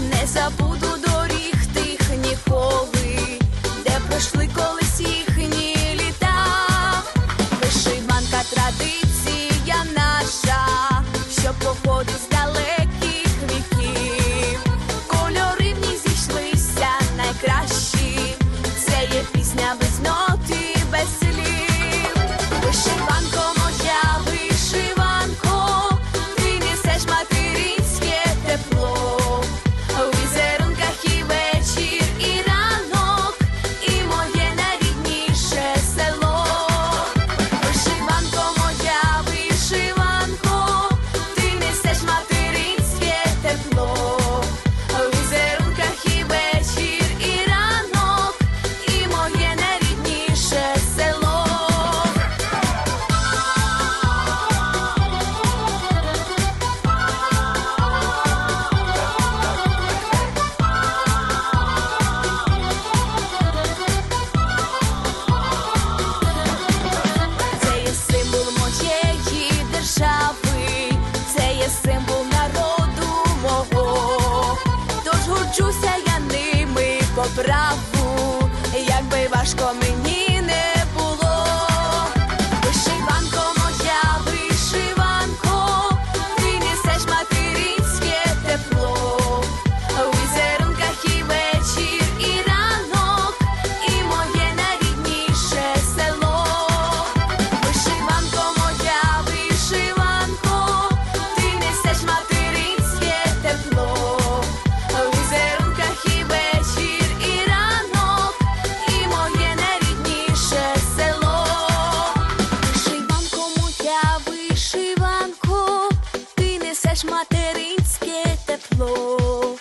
не забудь. навчуся я ними по праву, якби важко мені. материнське тепло.